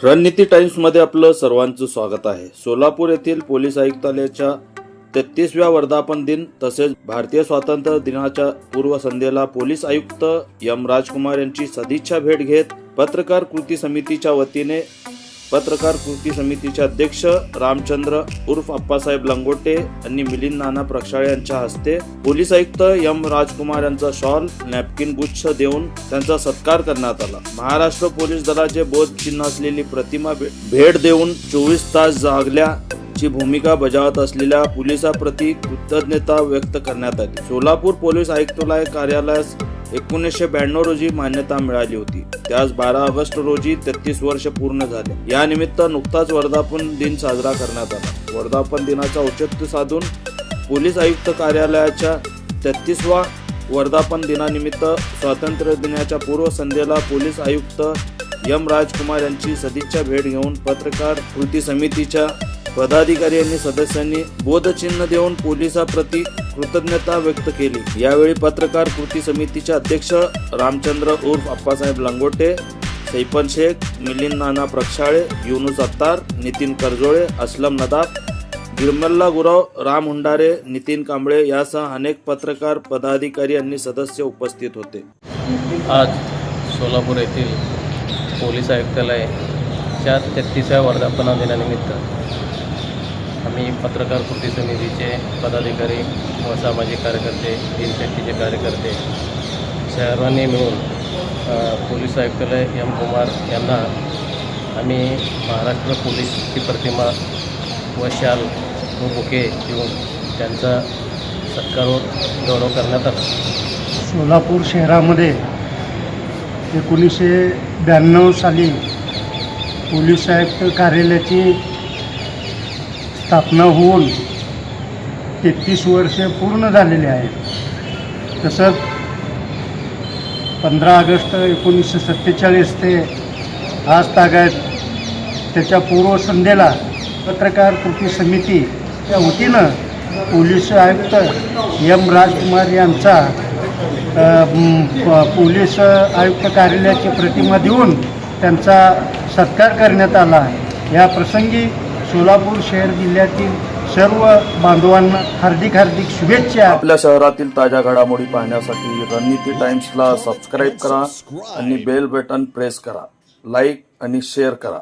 रणनीती टाइम्समध्ये आपलं सर्वांचं स्वागत आहे. सोलापूर येथील पोलीस आयुक्तालयाच्या तेहतीसव्या वर्धापन दिन तसेच भारतीय स्वातंत्र्य दिनाच्या पूर्वसंध्येला पोलीस आयुक्त एम राजकुमार यांची सदिच्छा भेट घेत पत्रकार कृती समितीच्या वतीने पत्रकार कृती समितीचे अध्यक्ष रामचंद्र उर्फ अप्पासाहेब लंगोटे यांनी मिलिंद नाना प्रक्षाळे यांच्या हस्ते पोलीस आयुक्त एम राजकुमार यांचा शॉल नॅपकिन गुच्छ देऊन त्यांचा सत्कार करण्यात आला. महाराष्ट्र पोलीस दलाचे बोध चिन्ह असलेली प्रतिमा भे- भेट देऊन चोवीस तास जागल्याची भूमिका बजावत असलेल्या पोलिसाप्रती कृतज्ञता व्यक्त करण्यात आली. सोलापूर पोलीस आयुक्तालय कार्यालयास एकोणीसशे ब्याण्णव रोजी मान्यता मिळाली होती. त्यास बारा ऑगस्ट रोजी तेहतीस वर्ष पूर्ण झाले. या निमित्त नुकताच वर्धापन दिन साजरा करण्यात आला. वर्धापन दिनाचा औचित्य साधून पोलीस आयुक्त कार्यालयाच्या तेहतीसवा वर्धापन दिनानिमित्त स्वातंत्र्य दिनाच्या पूर्वसंध्येला पोलीस आयुक्त एम राजकुमार यांची सदिच्छा भेट घेऊन पत्रकार कृती समितीच्या पदाधिकारी आणि सदस्यांनी बोधचिन्ह देऊन पोलिसाप्रती कृतज्ञता व्यक्त केली. यावेळी पत्रकार कृती समितीचे अध्यक्ष रामचंद्र उर्फ अप्पासाहेब लंगोटे सैपन शेख मिलिंद नाना प्रक्षाळे युनुस अत्तार नितीन करजोळे असलम नदाफ गिरमल्ला गुराव राम हुंडारे नितीन कांबळे यासह अनेक पत्रकार पदाधिकारी आणि सदस्य उपस्थित होते. आज सोलापूर येथील पोलीस आयुक्तालयाच्या तेहतीसाव्या वर्धापना दिनानिमित्त आम्ही पत्रकार कृती समितीचे पदाधिकारी व सामाजिक कार्यकर्ते दिनशक्तीचे कार्यकर्ते सर्वांनी मिळून पोलीस आयुक्तालय एम. कुमार यांना आम्ही महाराष्ट्र पोलीसची प्रतिमा व शाल व बुके देऊन त्यांचा सत्कार गौरव करण्यात आला. सोलापूर शहरामध्ये एकोणीसशे ब्याण्णव साली पोलीस आयुक्त कार्यालयाची स्थापना होऊन तेहतीस वर्षे पूर्ण झालेली आहेत. तसंच पंधरा ऑगस्ट एकोणीसशे सत्तेचाळीस ते आज तागायत त्याच्या पूर्वसंध्येला पत्रकार कृती समितीच्या वतीनं पोलीस आयुक्त एम राजकुमार यांचा प- पोलीस आयुक्त कार्यालयाची प्रतिमा देऊन त्यांचा सत्कार करण्यात आला. या प्रसंगी सोलापूर शहर जिल्ह्यातील सर्व बांधवांना हार्दिक हार्दिक शुभेच्छा. आपल्या शहरातील ताज्या घडामोडी पाहण्यासाठी रणनीती टाइम्सला सबस्क्राईब करा आणि बेल बटन प्रेस करा. लाईक आणि शेअर करा.